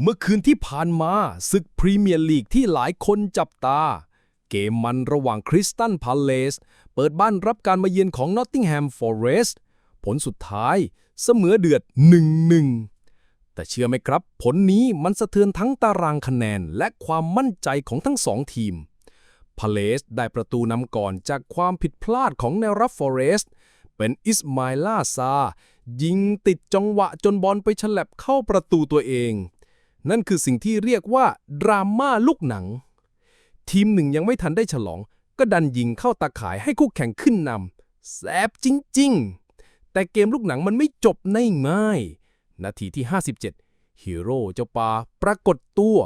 เมื่อคืนที่ผ่านมาศึกพรีเมียร์ลีกที่หลายคนจับตา เกมมันระหว่างคริสตันพาเลสเปิดบ้านรับการมาเยือนของนอตติงแฮมฟอเรสต์ผลสุดท้ายเสมอเดือด 1-1 แต่เชื่อไหมครับ ผลนี้มันสะเทือนทั้งตารางคะแนนและความมั่นใจของทั้งสองทีมพาเลสได้ประตูนำก่อนจากความผิดพลาดของแนวรับฟอเรสต์เป็นอิสมาอิลาซายิงติดจังหวะจนบอลไปฉลับเข้าประตูตัวเอง นั่นคือสิ่งที่เรียกว่าดราม่าลูกหนัง ทีมหนึ่งยังไม่ทันได้ฉลอง ก็ดันยิงเข้าตาข่ายให้คู่แข่งขึ้นนำแสบจริง ๆ แต่เกมลูกหนังมันไม่จบในง่ายนาทีที่ 57 ฮีโร่เจ้าปาปรากฏตัว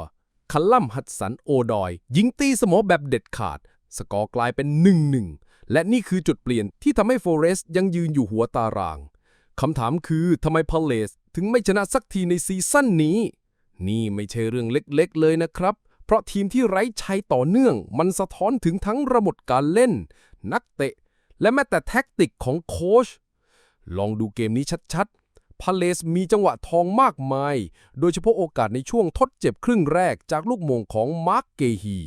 คัลลัมฮัดสันโอดอย ยิงตีเสมอแบบเด็ดขาด สกอร์กลายเป็น 1-1 และนี่คือจุดเปลี่ยนที่ทำให้โฟเรสต์ยังยืนอยู่หัวตารางคำถามคือทำไมพาเลสถึงไม่ชนะสักทีในซีซั่นนี้ นี่ไม่ใช่เรื่องเล็กๆเลยนะครับ เพราะทีมที่ไร้ชัยต่อเนื่อง มันสะท้อนถึงทั้งระบบการเล่น นักเตะ และแม้แต่แท็กติกของโค้ชลองดูเกมนี้ชัดๆ พาเลสมีจังหวะทองมากมาย โดยเฉพาะโอกาสในช่วงทดเจ็บครึ่งแรกจากลูกโมงของมาร์กเกฮี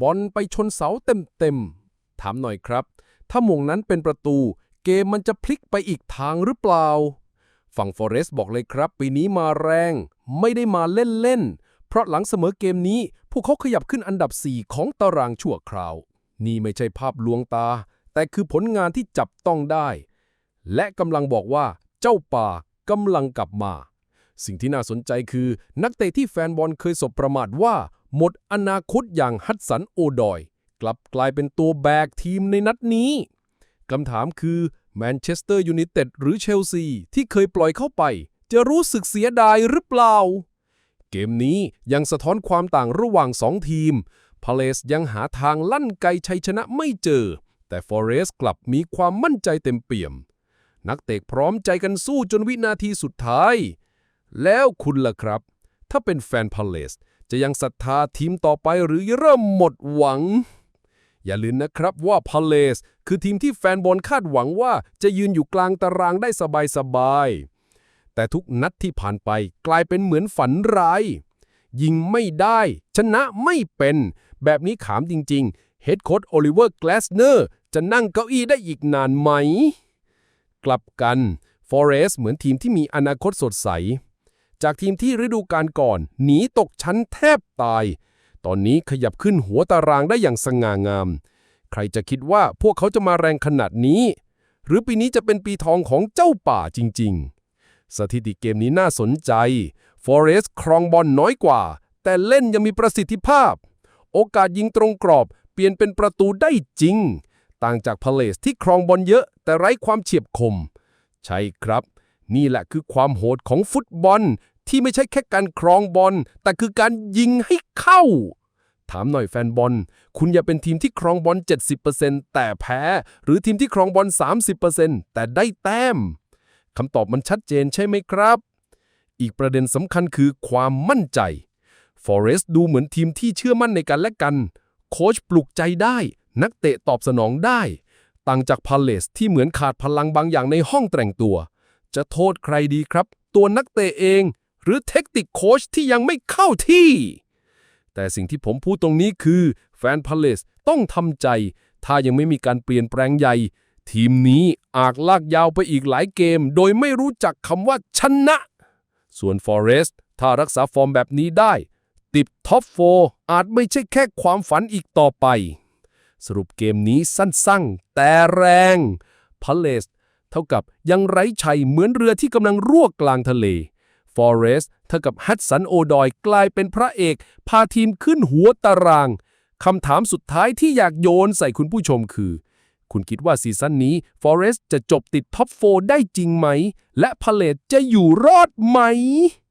บอลไปชนเสาเต็มๆ ถามหน่อยครับ ถ้ามงนั้นเป็นประตู เกมมันจะพลิกไปอีกทางหรือเปล่า ฝั่งฟอเรสต์บอกเลยครับ ปีนี้มาแรง ไม่ได้มาเล่นๆ เพราะหลังเสมอเกมนี้ พวกเขาขยับขึ้นอันดับ 4 ของตารางชั่วคราว นี่ไม่ใช่ภาพลวงตา แต่คือผลงานที่จับต้องได้ และกำลังบอกว่าเจ้าป่ากำลังกลับมา สิ่งที่น่าสนใจคือ นักเตะที่แฟนบอลเคยสบประมาทว่า หมดอนาคตอย่างฮัดสันโอดอย กลับกลายเป็นตัวแบกทีมในนัดนี้คำถามคือแมนเชสเตอร์ยูไนเต็ดหรือเชลซีที่เคยปล่อยเข้าไป จะรู้สึกเสียดายหรือเปล่า เกมนี้ยังสะท้อนความต่างระหว่างสองทีม พาเลสยังหาทางลั่นไกชัยชนะไม่เจอ แต่ฟอเรสกลับมีความมั่นใจเต็มเปี่ยม นักเตะพร้อมใจกันสู้จนวินาทีสุดท้าย แล้วคุณล่ะครับ ถ้าเป็นแฟนพาเลสจะยังศรัทธาทีมต่อไปหรือเริ่มหมดหวัง อย่าลืมนะครับว่าพาเลสคือทีมที่แฟนบอลคาดหวังว่าจะยืนอยู่กลางตารางได้สบายๆ แต่ทุกนัดที่ผ่านไปกลายเป็นเหมือนฝันร้าย ยิงไม่ได้ ชนะไม่เป็น แบบนี้ขามจริงๆ เฮดโค้ชโอลิเวอร์แกลสเนอร์จะนั่งเก้าอี้ได้อีกนานไหม กลับกันฟอเรสเหมือนทีมที่มีอนาคตสดใส จากทีมที่ฤดูกาลก่อน หนีตกชั้นแทบตาย ตอนนี้ขยับขึ้นหัวตารางได้อย่างสง่างาม ใครจะคิดว่าพวกเขาจะมาแรงขนาดนี้ หรือปีนี้จะเป็นปีทองของเจ้าป่าจริง ๆ สถิติเกมนี้น่าสนใจฟอเรสครองบอลน้อยกว่า แต่เล่นยังมีประสิทธิภาพ โอกาสยิงตรงกรอบ เปลี่ยนเป็นประตูได้จริง ต่างจากพาเลสที่ครองบอลเยอะ แต่ไร้ความเฉียบคม ใช่ครับ นี่แหละคือความโหดของฟุตบอล ที่ไม่ใช่แค่การครองบอล แต่คือการยิงให้เข้า ถามหน่อยแฟนบอล คุณอย่าเป็นทีมที่ครองบอล 70%แต่แพ้ หรือทีมที่ครองบอล 30%แต่ได้แต้ม คำตอบมันชัดเจนใช่ไหมครับ อีกประเด็นสำคัญคือความมั่นใจฟอเรสต์ดูเหมือนทีมที่เชื่อมั่นในกันและกัน โค้ชปลุกใจได้ นักเตะตอบสนองได้ ต่างจากพาเลสที่เหมือนขาดพลังบางอย่างในห้องแต่งตัว จะโทษใครดีครับ ตัวนักเตะเอง หรือเทคนิคโค้ชที่ยังไม่เข้าที่ แต่สิ่งที่ผมพูดตรงนี้คือ แฟนพาเลสต้องทำใจ ถ้ายังไม่มีการเปลี่ยนแปลงใหญ่ ทีมนี้อาจลากยาวไปอีกหลายเกม โดยไม่รู้จักคำว่าชนะ ส่วน Forest ถ้ารักษาฟอร์มแบบนี้ได้ ติดท็อป4อาจไม่ใช่แค่ความฝันอีกต่อไป สรุปเกมนี้สั้นๆ แต่แรงพาเลสเท่ากับยังไร้ชัยเหมือนเรือที่กำลังรั่วกลางทะเล Forest เท่ากับฮัตสันโอดอยกลายเป็นพระเอก พาทีมขึ้นหัวตารางคำถามสุดท้ายที่อยากโยนใส่คุณผู้ชมคือ คุณคิดว่าซีซั่นนี้ Forest จะจบติดท็อป4ได้จริงไหม และพาเลตจะอยู่รอดไหม